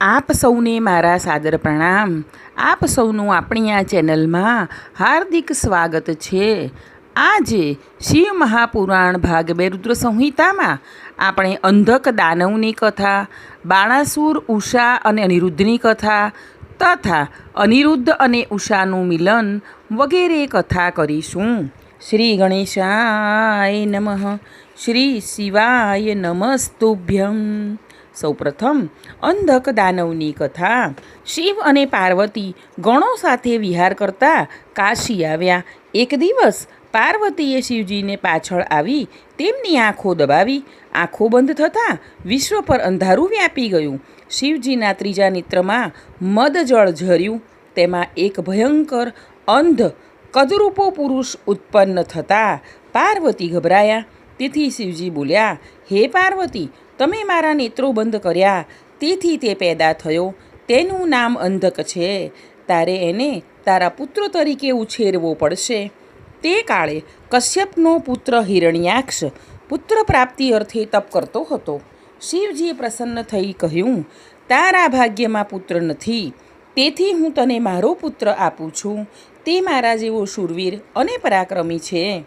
આપ સૌને મારા સાદર પ્રણામ. આપ સૌનું આપણી આ ચેનલમાં હાર્દિક સ્વાગત છે. આજે શિવ મહાપુરાણ ભાગ બે રુદ્ર સંહિતામાં આપણે અંધક દાનવની કથા, બાણાસુર, ઉષા અને અનિરુદ્ધની કથા તથા અનિરુદ્ધ અને ઉષાનું મિલન વગેરે કથા કરીશું. શ્રી ગણેશાય નમઃ. શ્રી શિવાય નમસ્તુભ્યમ સૌપ્રથમ અંધક દાનવની કથા. શિવ અને પાર્વતી ગણો સાથે વિહાર કરતા કાશી આવ્યા. એક દિવસ પાર્વતીએ શિવજીને પાછળ આવી તેમની આંખો દબાવી. આંખો બંધ થતાં વિશ્વ પર અંધારું વ્યાપી ગયું. શિવજીના ત્રીજા નેત્રમાં મદજળ ઝર્યું. તેમાં એક ભયંકર અંધ કદરૂપો પુરુષ ઉત્પન્ન થતાં પાર્વતી ગભરાયા. તેથી શિવજી બોલ્યા, હે પાર્વતી તમે મારા નેત્રો બંધ કર્યા. તેથી તે પેદા થયો. તેનું નામ અંધક છે. તારે એને તારા પુત્ર તરીકે ઉછેરવો પડશે. તે કાળે કશ્યપનો પુત્ર હિરણ્યાક્ષ પુત્ર પ્રાપ્તિ અર્થે તપ કરતો હતો. શિવજીએ પ્રસન્ન થઈ કહ્યું, તારા ભાગ્યમાં પુત્ર નથી. તેથી હું તને મારો પુત્ર આપું છું. તે મારા જેવો શૂરવીર અને પરાક્રમી છે.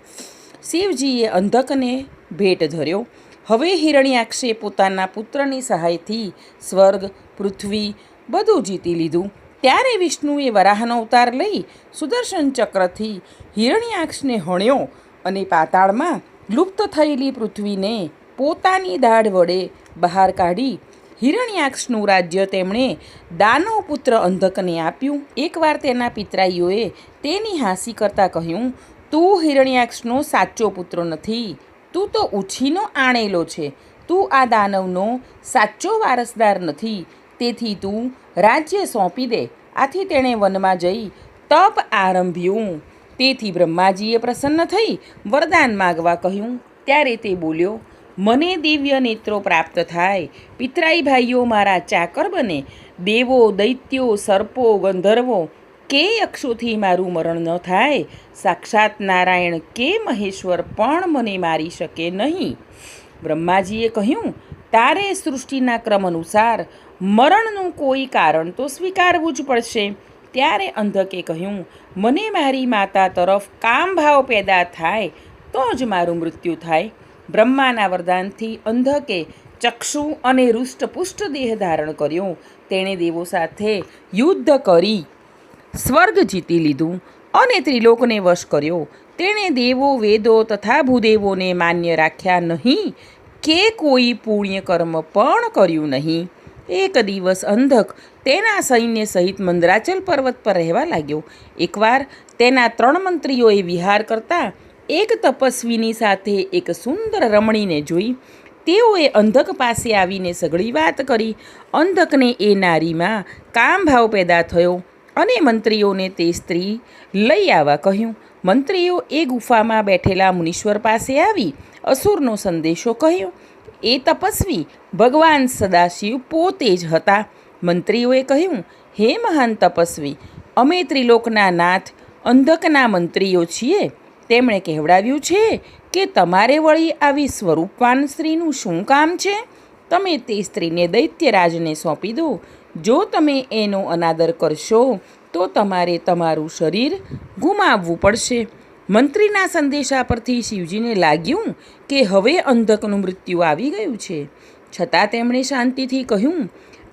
શિવજીએ અંધકને ભેટ ધર્યો. હવે હિરણ્યાક્ષે પોતાના પુત્રની સહાયથી સ્વર્ગ, પૃથ્વી બધું જીતી લીધું. ત્યારે વિષ્ણુએ વરાહનો અવતાર લઈ સુદર્શન ચક્રથી હિરણ્યાક્ષને હણ્યો અને પાતાળમાં લુપ્ત થયેલી પૃથ્વીને પોતાની દાઢ વડે બહાર કાઢી હિરણ્યાક્ષનું રાજ્ય તેમણે દાનવ પુત્ર અંધકને આપ્યું. એકવાર તેના પિતરાઈઓએ તેની હાંસી કરતાં કહ્યું, તું હિરણ્યાક્ષનો સાચો પુત્ર નથી. તું તો ઉછીનો આણેલો છે. તું આ દાનવનો સાચો વારસદાર નથી. તેથી તું રાજ્ય સોંપી દે. આથી તેણે વનમાં જઈ તપ આરંભ્યું. તેથી બ્રહ્માજીએ પ્રસન્ન થઈ વરદાન માગવા કહ્યું. ત્યારે તે બોલ્યો, મને દિવ્ય નેત્રો પ્રાપ્ત થાય. પિતરાઈ ભાઈઓ મારા ચાકર બને. દેવો, દૈત્યો, સર્પો, ગંધર્વો કે અક્ષુથી મારું મરણ ન થાય? સાક્ષાત નારાયણ કે મહેશ્વર પણ મને મારી શકે નહીં? બ્રહ્માજીએ કહ્યું, તારે સૃષ્ટિના ક્રમ અનુસાર મરણનું કોઈ કારણ તો સ્વીકારવું જ પડશે. ત્યારે અંધકે કહ્યું, મને મારી માતા તરફ કામભાવ પેદા થાય તો જ મારું મૃત્યુ થાય. બ્રહ્માના વરદાનથી અંધકે ચક્ષુ અને રૂષ્ટપુષ્ટ દેહ ધારણ કર્યો. તેણે દેવો સાથે યુદ્ધ કરી. સ્વર્ગ જીતી લીધું. અને ત્રિલોકને વશ કર્યો. તેણે દેવો, વેદો તથા ભૂદેવોને માન્ય રાખ્યા નહીં કે કોઈ પુણ્ય કર્મ પણ કર્યું નહીં. એક દિવસ અંધક તેના સૈન્ય સહિત મંદરાચલ પર્વત પર રહેવા લાગ્યો. એકવાર તેના ત્રણ મંત્રીઓએ વિહાર કરતા એક તપસ્વીની સાથે એક સુંદર રમણીને જોઈ. તેઓએ અંધક પાસે આવીને સઘળી વાત કરી. અંધકને એ નારીમાં કામભાવ પેદા થયો. અને મંત્રીઓને તે સ્ત્રી લઈ આવવા કહ્યું. મંત્રીઓ એ ગુફામાં બેઠેલા મુનીશ્વર પાસે આવી અસુરનો સંદેશો કહ્યો. એ તપસ્વી ભગવાન સદાશિવ પોતે જ હતા. મંત્રીઓએ કહ્યું, હે મહાન તપસ્વી, અમે ત્રિલોકના નાથ, અંધકના મંત્રીઓ છીએ. તેમણે કહેવડાવ્યું છે કે તમારે વળી આવી સ્વરૂપવાન સ્ત્રીનું શું કામ છે? તમે તે સ્ત્રીને દૈત્યરાજને સોંપી દો. જો તમે એનો અનાદર કરશો, તો તમારે તમારું શરીર ગુમાવવું પડશે. મંત્રીના સંદેશા પરથી શિવજીને લાગ્યું કે હવે અંધકનું મૃત્યુ આવી ગયું છે. છતાં તેમણે શાંતિથી કહ્યું,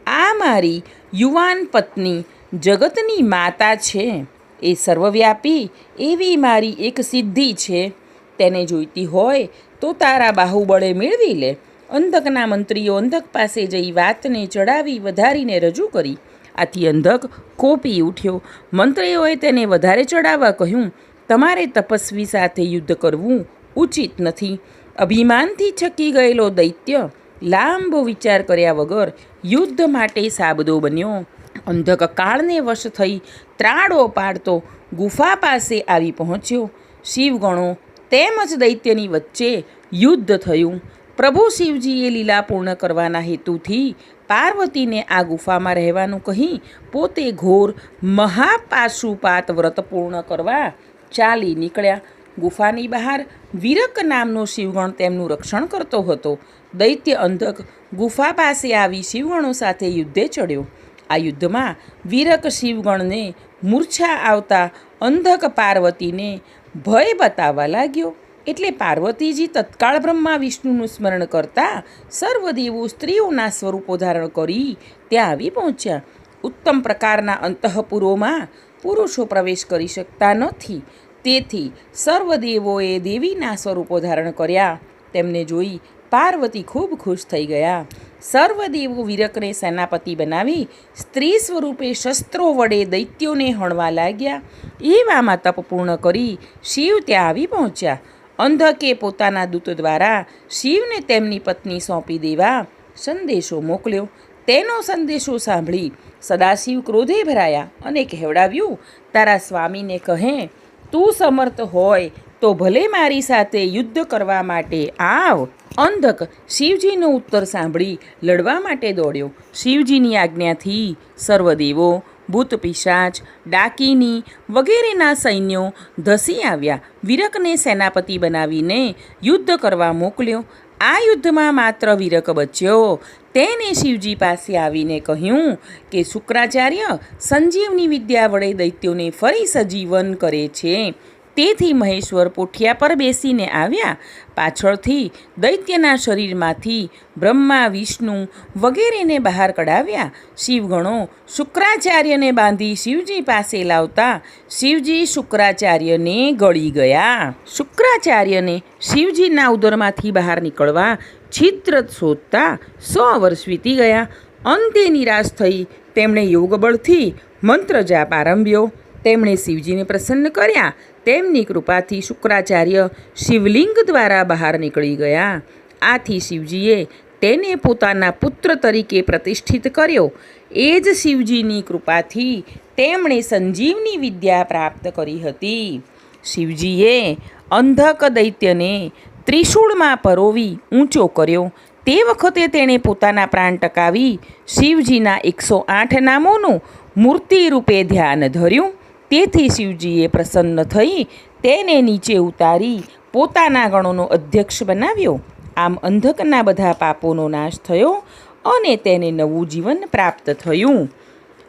આ મારી યુવાન પત્ની જગતની માતા છે. એ સર્વવ્યાપી, એવી મારી એક સિદ્ધિ છે. તેને જોઈતી હોય તો તારા બાહુબળે મેળવી લે. અંધકના મંત્રીઓ અંધક પાસે જઈ વાતને ચડાવી વધારીને રજૂ કરી. આથી અંધક કોપી ઉઠ્યો. મંત્રીઓએ તેને વધારે ચડાવવા કહ્યું, તમારે તપસ્વી સાથે યુદ્ધ કરવું ઉચિત નથી. અભિમાનથી છકી ગયેલો દૈત્ય લાંબો વિચાર કર્યા વગર યુદ્ધ માટે સાબદો બન્યો. અંધક કાળને વશ થઈ ત્રાડો પાડતો ગુફા પાસે આવી પહોંચ્યો. શિવગણો તેમજ દૈત્યની વચ્ચે યુદ્ધ થયું. પ્રભુ શિવજીએ લીલા પૂર્ણ કરવાના હેતુથી પાર્વતીને આ ગુફામાં રહેવાનું કહી પોતે ઘોર મહાપાશુપાત વ્રત પૂર્ણ કરવા ચાલી નીકળ્યા. ગુફાની બહાર વિરક નામનો શિવગણ તેમનું રક્ષણ કરતો હતો. દૈત્ય અંધક ગુફા પાસે આવી શિવગણો સાથે યુદ્ધે ચડ્યો. આ યુદ્ધમાં વીરક શિવગણને મૂર્છા આવતા અંધક પાર્વતીને ભય બતાવવા લાગ્યો. એટલે પાર્વતીજી તત્કાળ બ્રહ્મા વિષ્ણુનું સ્મરણ કરતા સર્વદેવો સ્ત્રીઓના સ્વરૂપો ધારણ કરી ત્યાં આવી પહોંચ્યા. ઉત્તમ પ્રકારના અંતઃપુરોમાં પુરુષો પ્રવેશ કરી શકતા નથી. તેથી સર્વદેવોએ દેવીના સ્વરૂપો ધારણ કર્યા. તેમને જોઈ પાર્વતી ખૂબ ખુશ થઈ ગયા. સર્વદેવો વિરકને સેનાપતિ બનાવી સ્ત્રી સ્વરૂપે શસ્ત્રો વડે દૈત્યોને હણવા લાગ્યા. એવામાં તપ પૂર્ણ કરી શિવ ત્યાં આવી પહોંચ્યા. અંધકે પોતાના દૂત દ્વારા શિવને તેમની પત્ની સોંપી દેવા સંદેશો મોકલ્યો. તેનો સંદેશો સાંભળી સદાશિવ ક્રોધે ભરાયા અને કહેવડાવ્યું, તારા સ્વામીને કહે, તું સમર્થ હોય તો ભલે મારી સાથે યુદ્ધ કરવા માટે આવ. અંધક શિવજીનો ઉત્તર સાંભળી લડવા માટે દોડ્યો. શિવજીની આજ્ઞાથી સર્વદેવો ભૂત પિશાચ, ડાકીની વગેરેના સૈન્યો ધસી આવ્યા. વિરકને સેનાપતિ બનાવીને યુદ્ધ કરવા મોકલ્યો. આ યુદ્ધમાં માત્ર વિરક બચ્યો. તેને શિવજી પાસે આવીને કહ્યું કે, શુક્રાચાર્ય, સંજીવની વિદ્યા વડે દૈત્યોને ફરી સજીવન કરે છે. તેથી મહેશ્વર પોઠિયા પર બેસીને આવ્યા. પાછળથી દૈત્યના શરીરમાંથી બ્રહ્મા, વિષ્ણુ વગેરેને બહાર કઢાવ્યા. શિવગણો શુક્રાચાર્યને બાંધી શિવજી પાસે લાવતા શિવજી શુક્રાચાર્યને ગળી ગયા. શુક્રાચાર્યને શિવજીના ઉદરમાંથી બહાર નીકળવા છિદ્ર શોધતા સો વર્ષ વીતી ગયા. અંતે નિરાશ થઈ તેમણે યોગબળથી મંત્ર જાપ આરંભ્યો. તેમણે શિવજીને પ્રસન્ન કર્યા. તેમની કૃપાથી શુક્રાચાર્ય શિવલિંગ દ્વારા બહાર નીકળી ગયા. આથી શિવજીએ તેને પોતાના પુત્ર તરીકે પ્રતિષ્ઠિત કર્યો. એ જ શિવજીની કૃપાથી તેમણે સંજીવની વિદ્યા પ્રાપ્ત કરી હતી. શિવજીએ અંધક દૈત્યને ત્રિશૂળમાં પરોવી ઊંચો કર્યો. તે વખતે તેણે પોતાના પ્રાણ ટકાવી શિવજીના એકસો આઠ નામોનું મૂર્તિ રૂપે ધ્યાન ધર્યું. તેથી શિવજીએ પ્રસન્ન થઈ તેને નીચે ઉતારી પોતાના ગણોનો અધ્યક્ષ બનાવ્યો. આમ અંધકના બધા પાપોનો નાશ થયો અને તેને નવું જીવન પ્રાપ્ત થયું.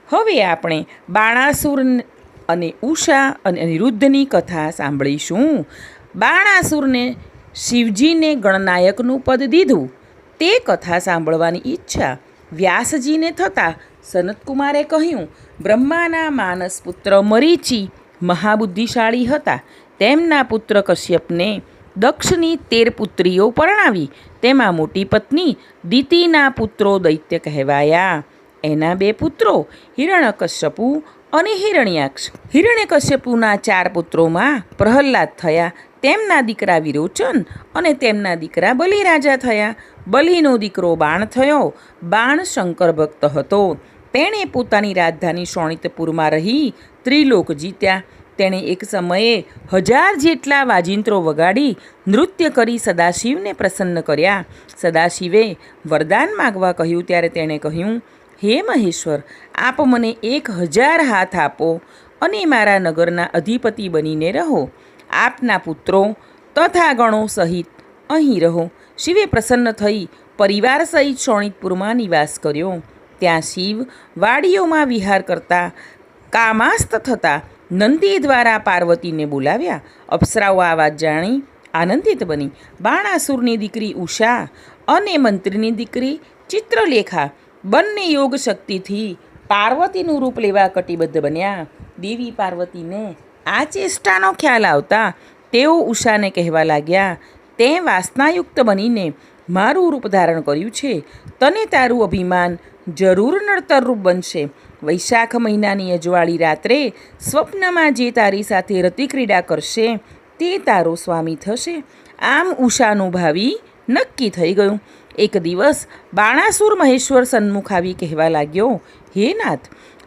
હવે આપણે બાણાસુર અને ઉષા અને અનિરુદ્ધની કથા સાંભળીશું. બાણાસુરને શિવજીને ગણનાયકનું પદ દીધું. તે કથા સાંભળવાની ઈચ્છા વ્યાસજીને થતાં સનતકુમારે કહ્યું, બ્રહ્માના માનસ પુત્ર મરીચી મહાબુદ્ધિશાળી હતા. તેમના પુત્ર કશ્યપને દક્ષની તેર પુત્રીઓ પરણાવી. તેમાં મોટી પત્ની દિતિના પુત્રો દૈત્ય કહેવાયા. એના બે પુત્રો હિરણ્યકશ્યપુ અને હિરણ્યાક્ષ. હિરણ્યકશ્યપુના ચાર પુત્રોમાં પ્રહલાદ થયા, તેમના દીકરા વિરોચન અને તેમના દીકરા બલિરાજા થયા. બલિનો દીકરો બાણ થયો. બાણ શંકર ભક્ત હતો. તેણે પોતાની રાજધાની શોણિતપુરમાં રહી ત્રિલોક જીત્યા. તેણે એક સમયે હજાર જેટલા વાજિંત્રો વગાડી નૃત્ય કરી સદાશિવને પ્રસન્ન કર્યા. સદાશિવે વરદાન માગવા કહ્યું ત્યારે તેણે કહ્યું, હે મહેશ્વર, આપ મને એક હજાર હાથ આપો અને મારા નગરના અધિપતિ બનીને રહો. આપના પુત્રો તથા ગણો સહિત અહીં રહો. શિવે પ્રસન્ન થઈ પરિવાર સહિત શોણિતપુરમાં નિવાસ કર્યો. ત્યાં શિવ વાડીઓમાં વિહાર કરતા, કામાસ્ત થતા નંદી દ્વારા પાર્વતીને બોલાવ્યા. અપ્સરાઓ આ વાત જાણી આનંદિત બની. બાણાસુરની દીકરી ઉષા અને મંત્રીની દીકરી ચિત્રલેખા બંને યોગ શક્તિથી પાર્વતીનું રૂપ લેવા કટિબદ્ધ બન્યા. દેવી પાર્વતીને આ ચેષ્ટાનો ખ્યાલ આવતા તેઓ ઉષાને કહેવા લાગ્યા તે વાસનાયુક્ત બનીને મારું રૂપ ધારણ કર્યું છે. તને તારું અભિમાન જરૂર નડતરરૂપ બનશે. વૈશાખ મહિનાની અજવાળી રાત્રે સ્વપ્નમાં જે તારી સાથે રતિક્રીડા કરશે, તે તારો સ્વામી થશે. આમ ઉષાનું ભાવિ નક્કી થઈ ગયું. એક દિવસ બાણાસુર મહેશ્વર સન્મુખ આવી કહેવા લાગ્યો, હે નાથ,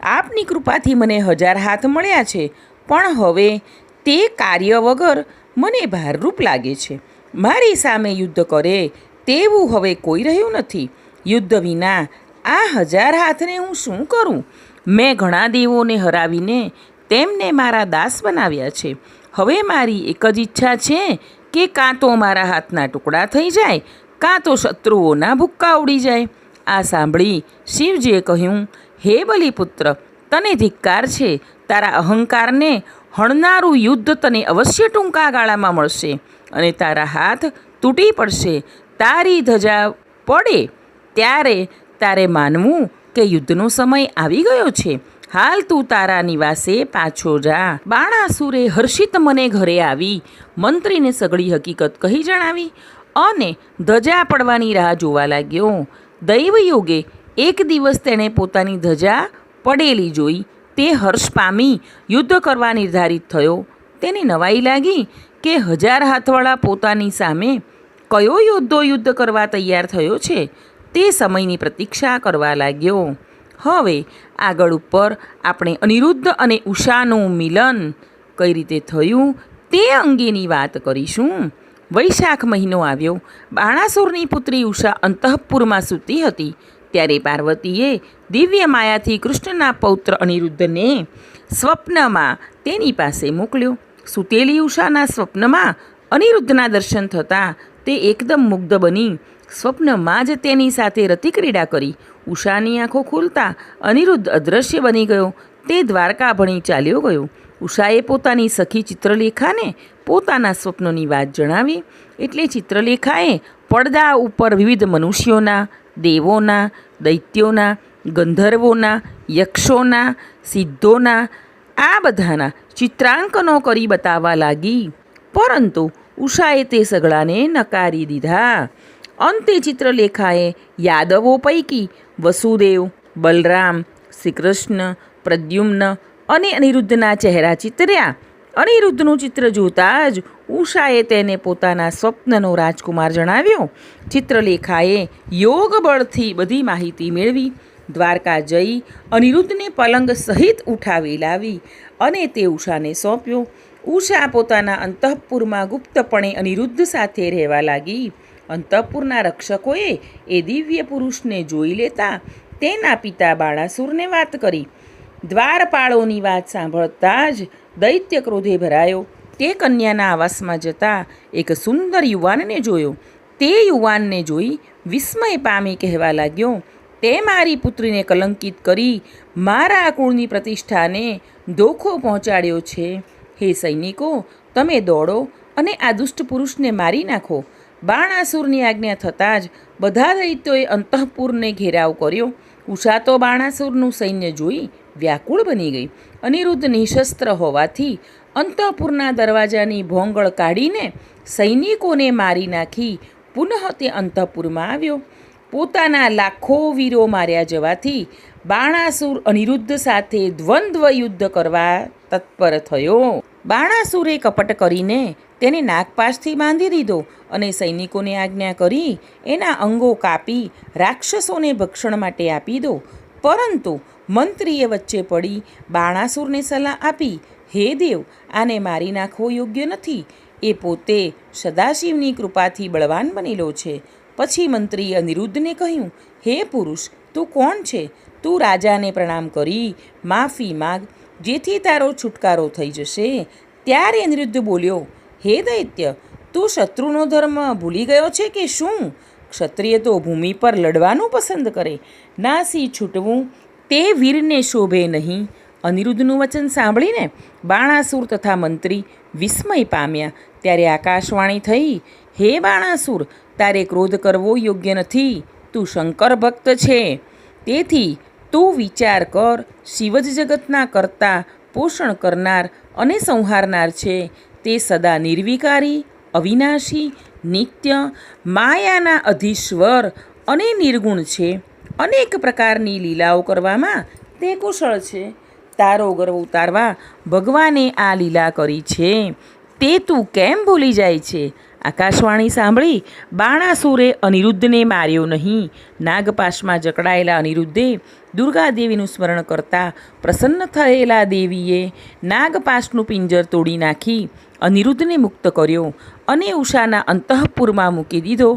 આપની કૃપાથી મને હજાર હાથ મળ્યા છે, પણ હવે તે કાર્ય વગર મને ભારરૂપ લાગે છે. મારી સામે યુદ્ધ કરે, તેવું હવે કોઈ રહ્યું નથી. યુદ્ધ વિના આ હજાર હાથને હું શું કરું? મેં ઘણા દેવોને હરાવીને તેમને મારા દાસ બનાવ્યા છે. હવે મારી એક જ ઈચ્છા છે કે કાં તો મારા હાથના ટુકડા થઈ જાય, કાં તો શત્રુઓના ભૂક્કા ઉડી જાય. આ સાંભળી શિવજીએ કહ્યું, હે બલિપુત્ર, તને ધિક્કાર છે. તારા અહંકારને હણનારું યુદ્ધ તને અવશ્ય ટૂંકા ગાળામાં મળશે અને તારા હાથ તૂટી પડશે. તારી ધજા પડે ત્યારે તારે માનવું કે યુદ્ધનો સમય આવી ગયો છે? હાલ તું તારા નિવાસે પાછો જા. બાણાસુરે હર્ષિત મને ઘરે આવી, મંત્રીને સગળી હકીકત કહી જણાવી અને ધજા પડવાની રાહ જોવા લાગ્યો. દૈવયોગે એક દિવસ તેણે પોતાની ધજા પડેલી જોઈ. તે હર્ષ પામી, યુદ્ધ કરવા નિર્ધારિત થયો. તેને નવાઈ લાગી કે હજાર હાથવાળા પોતાની સામે કયો યોદ્ધો યુદ્ધ કરવા તૈયાર થયો છે? તે સમયની પ્રતીક્ષા કરવા લાગ્યો. હવે આગળ ઉપર આપણે અનિરુદ્ધ અને ઉષાનું મિલન કઈ રીતે થયું તે અંગેની વાત કરીશું. વૈશાખ મહિનો આવ્યો. બાણાસુરની પુત્રી ઉષા અંતઃપુરમાં સૂતી હતી. ત્યારે પાર્વતીએ દિવ્ય માયાથી કૃષ્ણના પૌત્ર અનિરુદ્ધને સ્વપ્નમાં તેની પાસે મોકલ્યો. સૂતેલી ઉષાના સ્વપ્નમાં અનિરુદ્ધના દર્શન થતાં તે એકદમ મુગ્ધ બની સ્વપ્નમાં જ તેની સાથે રતિક્રીડા કરી. ઉષાની આંખો ખુલતા અનિરુદ્ધ અદૃશ્ય બની ગયો. તે દ્વારકા ભણી ચાલ્યો ગયો. ઉષાએ પોતાની સખી ચિત્રલેખાને પોતાના સ્વપ્નોની વાત જણાવી. એટલે ચિત્રલેખાએ પડદા ઉપર વિવિધ મનુષ્યોના, દેવોના, દૈત્યોના, ગંધર્વોના, યક્ષોના, સિદ્ધોના, આ બધાના ચિત્રાંકનો કરી બતાવવા લાગી. પરંતુ ઉષાએ તે સગળાને નકારી દીધા. અંતે ચિત્રલેખાએ યાદવો પૈકી વસુદેવ, બલરામ, શ્રીકૃષ્ણ, પ્રદ્યુમ્ન અને અનિરુદ્ધના ચહેરા ચિતર્યા. અનિરુદ્ધનું ચિત્ર જોતાં જ ઉષાએ તેને પોતાના સ્વપ્નનો રાજકુમાર જણાવ્યો. ચિત્રલેખાએ યોગ બળથી બધી માહિતી મેળવી. દ્વારકા જઈ અનિરુદ્ધને પલંગ સહિત ઉઠાવી લાવી અને તે ઉષાને સોંપ્યો. ઉષા પોતાના અંતઃપુરમાં ગુપ્તપણે અનિરુદ્ધ સાથે રહેવા લાગી. અંતઃપુરના રક્ષકોએ એ દિવ્ય પુરુષને જોઈ લેતા તેના પિતા બાળાસુરને વાત કરી. દ્વારપાળોની વાત સાંભળતા જ દૈત્ય ક્રોધે ભરાયો. તે કન્યાના આવાસમાં જતા એક સુંદર યુવાનને જોયો. તે યુવાનને જોઈ વિસ્મય પામી કહેવા લાગ્યો, તે મારી પુત્રીને કલંકિત કરી મારા કુળની પ્રતિષ્ઠાને ધોખો પહોંચાડ્યો છે. હે સૈનિકો, તમે દોડો અને આ દુષ્ટ પુરુષને મારી નાખો. બાણાસુરની આજ્ઞા થતાં જ બધા દૈત્યોએ અંતઃપુરને ઘેરાવ કર્યો. ઉષા તો બાણાસુરનું સૈન્ય જોઈ વ્યાકુળ બની ગઈ. અનિરુદ્ધ નિશસ્ત્ર હોવાથી અંતઃપુરના દરવાજાની ભોંગળ કાઢીને સૈનિકોને મારી નાખી પુનઃ તે અંતઃપુરમાં આવ્યો. પોતાના લાખો વીરો માર્યા જવાથી બાણાસુર અનિરુદ્ધ સાથે દ્વંદ્વ યુદ્ધ કરવા તત્પર થયો. બાણાસુરે કપટ કરીને તેને નાગપાશથી બાંધી દીધો અને સૈનિકોને આજ્ઞા કરી એના અંગો કાપી રાક્ષસોને ભક્ષણ માટે આપી દો. પરંતુ મંત્રીએ વચ્ચે પડી બાણાસુરને સલાહ આપી, હે દેવ, આને મારી નાખવો યોગ્ય નથી. એ પોતે સદાશિવની કૃપાથી બળવાન બનેલો છે. પછી મંત્રીએ અનિરુદ્ધને કહ્યું, હે પુરુષ, તું કોણ છે? તું રાજાને પ્રણામ કરી, માફી માગ. જેથી તારો છુટકારો થઈ જશે. ત્યારે અનિરુદ્ધ બોલ્યો હે દૈત્ય, તું શત્રુનો ધર્મ ભૂલી ગયો છે કે શું? ક્ષત્રિય તો ભૂમિ પર લડવાનું પસંદ કરે, નાસી છૂટવું તે વીરને શોભે નહીં. અનિરુદ્ધનું વચન સાંભળીને બાણાસુર તથા મંત્રી વિસ્મય પામ્યા. ત્યારે આકાશવાણી થઈ, હે બાણાસુર, તારે ક્રોધ કરવો યોગ્ય નથી. તું શંકર ભક્ત છે. તેથી તું વિચાર કર શિવ જ જગતના કરતા પોષણ કરનાર અને સંહારનાર છે. તે સદા નિર્વિકારી, અવિનાશી, નિત્ય, માયાના અધીશ્વર અને નિર્ગુણ છે. અનેક પ્રકારની લીલાઓ કરવામાં તે કુશળ છે. તારો ગર્વ ઉતારવા ભગવાને આ લીલા કરી છે. તે તું કેમ ભૂલી જાય છે? આકાશવાણી સાંભળી, બાણાસુરે અનિરુદ્ધને માર્યો નહીં. નાગપાશમાં જકડાયેલા અનિરુદ્ધે દુર્ગાદેવીનું સ્મરણ કરતાં પ્રસન્ન થયેલા દેવીએ નાગપાશનું પિંજર તોડી નાખી. અનિરુદ્ધને મુક્ત કર્યો અને ઉષાના અંતઃપુરમાં મૂકી દીધો.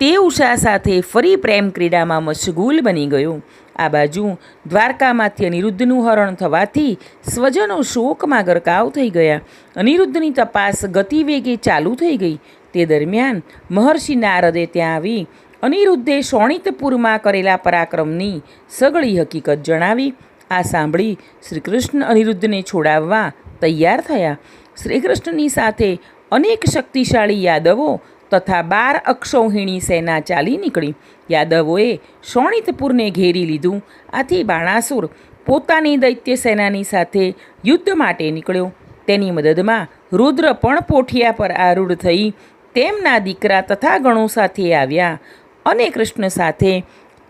તે ઉષા સાથે ફરી પ્રેમ ક્રીડામાં મશગુલ બની ગયો. આ બાજુ દ્વારકામાંથી અનિરુદ્ધનું હરણ થવાથી સ્વજનો શોકમાં ગરકાવ થઈ ગયા. અનિરુદ્ધની તપાસ ગતિવેગે ચાલુ થઈ ગઈ. તે દરમિયાન મહર્ષિ નારદે ત્યાં આવી અનિરુદ્ધે શોણિતપુરમાં કરેલા પરાક્રમની સગળી હકીકત જણાવી. આ સાંભળી શ્રીકૃષ્ણ અનિરુદ્ધને છોડાવવા તૈયાર થયા. શ્રી કૃષ્ણની સાથે અનેક શક્તિશાળી યાદવો તથા બાર અક્ષૌહિણી સેના ચાલી નીકળી. યાદવોએ શોણિતપુરને ઘેરી લીધું. આથી બાણાસુર પોતાની દૈત્ય સેનાની સાથે યુદ્ધ માટે નીકળ્યો. તેની મદદમાં રુદ્ર પણ પોઠિયા પર આરૂઢ થઈ તેમના દીકરા તથા ગણો સાથે આવ્યા અને કૃષ્ણ સાથે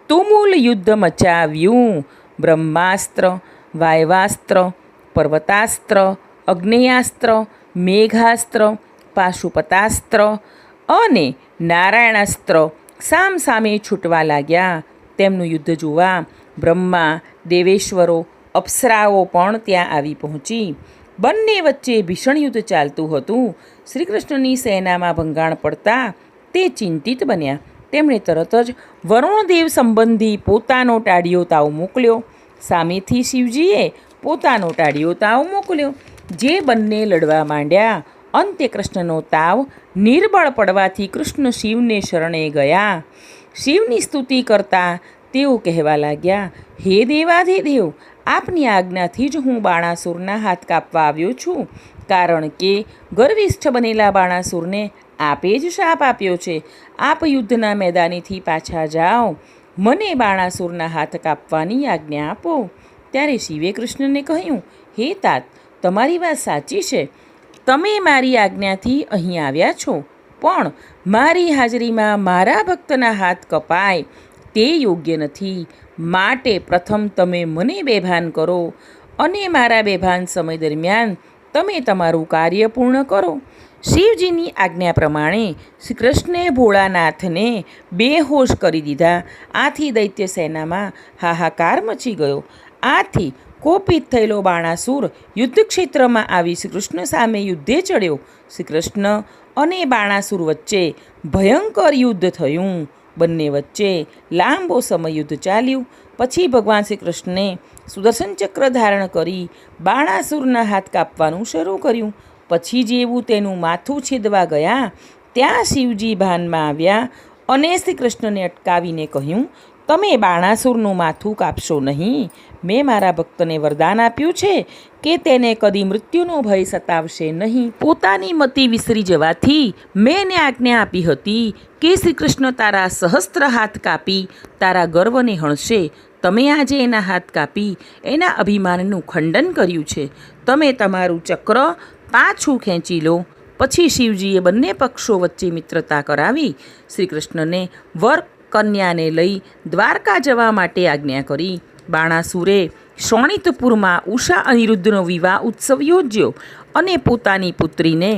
તુમુલ યુદ્ધ મચાવ્યું. બ્રહ્માસ્ત્ર, વાયવાસ્ત્ર, પર્વતાસ્ત્ર અગ્નેયાસ્ત્ર, મેઘાસ્ત્ર, પાશુપતાસ્ત્ર અને નારાયણાસ્ત્ર સામ સામે છૂટવા લાગ્યા. તેમનું યુદ્ધ જોવા બ્રહ્મા, દેવેશ્વરો, અપ્સરાઓ પણ ત્યાં આવી પહોંચી. બંને વચ્ચે ભીષણ યુદ્ધ ચાલતું હતું. શ્રી કૃષ્ણની સેનામાં ભંગાણ પડતા તે ચિંતિત બન્યા. તેમણે તરત જ વરુણદેવ સંબંધી પોતાનો ટાળિયો તાવ મોકલ્યો. સામેથી શિવજીએ પોતાનો ટાળિયો તાવ મોકલ્યો. જે બંને લડવા માંડ્યા, અંતે કૃષ્ણનો તાવ નિર્બળ પડવાથી કૃષ્ણ શિવને શરણે ગયા. શિવની સ્તુતિ કરતા તેઓ કહેવા લાગ્યા, હે દેવાધિદેવ, આપની આજ્ઞાથી જ હું બાણાસુરના હાથ કાપવા આવ્યો છું. કારણ કે ગર્વિષ્ઠ બનેલા બાણાસુરને આપે જ શાપ આપ્યો છે. આપ યુદ્ધના મેદાનેથી પાછા જાઓ. મને બાણાસુરના હાથ કાપવાની આજ્ઞા આપો. ત્યારે શિવે કૃષ્ણને કહ્યું, હે તાત તમારી વાત સાચી છે. તમે મારી આજ્ઞાથી અહીં આવ્યા છો. પણ મારી હાજરીમાં મારા ભક્તના હાથ કપાય તે યોગ્ય નથી. માટે પ્રથમ તમે મને બેભાન કરો અને મારા બેભાન સમય દરમિયાન તમે તમારું કાર્ય પૂર્ણ કરો. શિવજીની આજ્ઞા પ્રમાણે શ્રી કૃષ્ણે ભોળાનાથને બેહોશ કરી દીધા. આથી દૈત્ય સેનામાં હાહાકાર મચી ગયો. આથી કોપિત થયેલો બાણાસુર યુદ્ધ ક્ષેત્રમાં આવી શ્રી કૃષ્ણ સામે યુદ્ધે ચડ્યો. શ્રી કૃષ્ણ અને બાણાસુર વચ્ચે ભયંકર યુદ્ધ થયું. બંને વચ્ચે લાંબો સમય યુદ્ધ ચાલ્યું. પછી ભગવાન શ્રી કૃષ્ણે સુદર્શન ચક્ર ધારણ કરી બાણાસુરના હાથ કાપવાનું શરૂ કર્યું. પછી જેવું તેનું માથું છેદવા ગયા, ત્યાં શિવજી ભાનમાં આવ્યા અને શ્રી કૃષ્ણને અટકાવીને કહ્યું, તમે બાણાસુરનું માથું કાપશો નહીં. મેં મારા ભક્તને વરદાન આપ્યું છે કે તેને કદી મૃત્યુનો ભય સતાવશે નહીં. પોતાની મતિ વિસરી જવાથી મેં એને આજ્ઞા આપી હતી કે શ્રી કૃષ્ણ તારા સહસ્ત્ર હાથ કાપી, તારા ગર્વને હણશે. તમે આજે એના હાથ કાપી, એના અભિમાનનું ખંડન કર્યું છે. તમે તમારું ચક્ર પાછું ખેંચી લો. પછી શિવજીએ બંને પક્ષો વચ્ચે મિત્રતા કરાવી. શ્રી કૃષ્ણને વર કન્યાને લઈ દ્વારકા જવા માટે આજ્ઞા કરી. બાણાસુરે શોણિતપુરમાં ઉષા અનિરુદ્ધનો વિવાહ ઉત્સવ યોજ્યો અને પોતાની પુત્રીને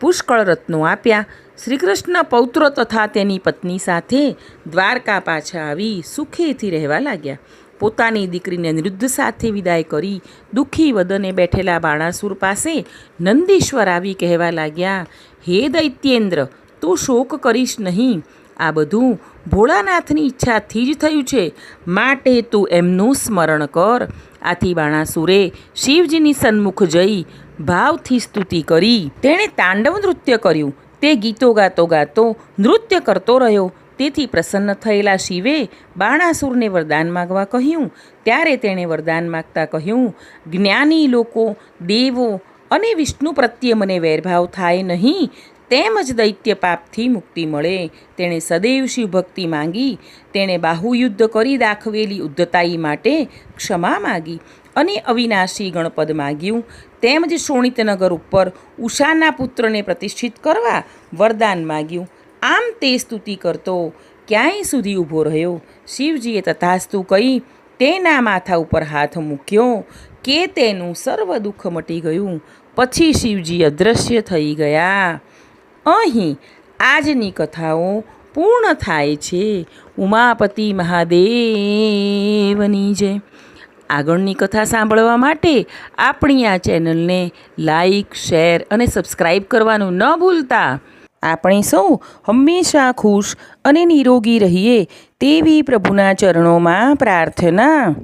પુષ્કળ રત્નો આપ્યા. શ્રીકૃષ્ણ પૌત્ર તથા તેની પત્ની સાથે દ્વારકા પાછા આવી સુખેથી રહેવા લાગ્યા. પોતાની દીકરીને અનિરુદ્ધ સાથે વિદાય કરી દુઃખી વદને બેઠેલા બાણાસુર પાસે નંદીશ્વર આવી કહેવા લાગ્યા, હે દૈત્યેન્દ્ર, તું શોક કરીશ નહીં. આ બધું ભોળાનાથની ઈચ્છાથી જ થયું છે. માટે તું એમનું સ્મરણ કર. આથી બાણાસુરે શિવજીની સન્મુખ જઈ ભાવથી સ્તુતિ કરી. તેણે તાંડવ નૃત્ય કર્યું. તે ગીતો ગાતો ગાતો નૃત્ય કરતો રહ્યો. તેથી પ્રસન્ન થયેલા શિવે બાણાસુરને વરદાન માગવા કહ્યું. ત્યારે તેણે વરદાન માગતા કહ્યું, જ્ઞાની લોકો, દેવો અને વિષ્ણુ પ્રત્યે મને વેરભાવ થાય નહીં. તેમજ દૈત્ય પાપથી મુક્તિ મળે. તેણે સદૈવ શિવભક્તિ માંગી. તેણે બાહુયુદ્ધ કરી દાખવેલી ઉદ્ધતાઈ માટે ક્ષમા માગી અને અવિનાશી ગણપદ માગ્યું. તેમજ શોણિતનગર ઉપર ઉષાના પુત્રને પ્રતિષ્ઠિત કરવા વરદાન માગ્યું. આમ તે સ્તુતિ કરતો ક્યાંય સુધી ઊભો રહ્યો? શિવજીએ તથાસ્તુ કહી, તેના માથા ઉપર હાથ મૂક્યો કે તેનું સર્વ દુઃખ મટી ગયું. પછી શિવજી અદૃશ્ય થઈ ગયા. અહીં આજની કથાઓ પૂર્ણ થાય છે. ઉમાપતિ મહાદેવની જય આગળની કથા સાંભળવા માટે આપણી આ ચેનલને લાઈક, શેર અને સબસ્ક્રાઈબ કરવાનું ન ભૂલતા. આપણે સૌ હંમેશા ખુશ અને નિરોગી રહીએ તેવી પ્રભુના ચરણોમાં પ્રાર્થના.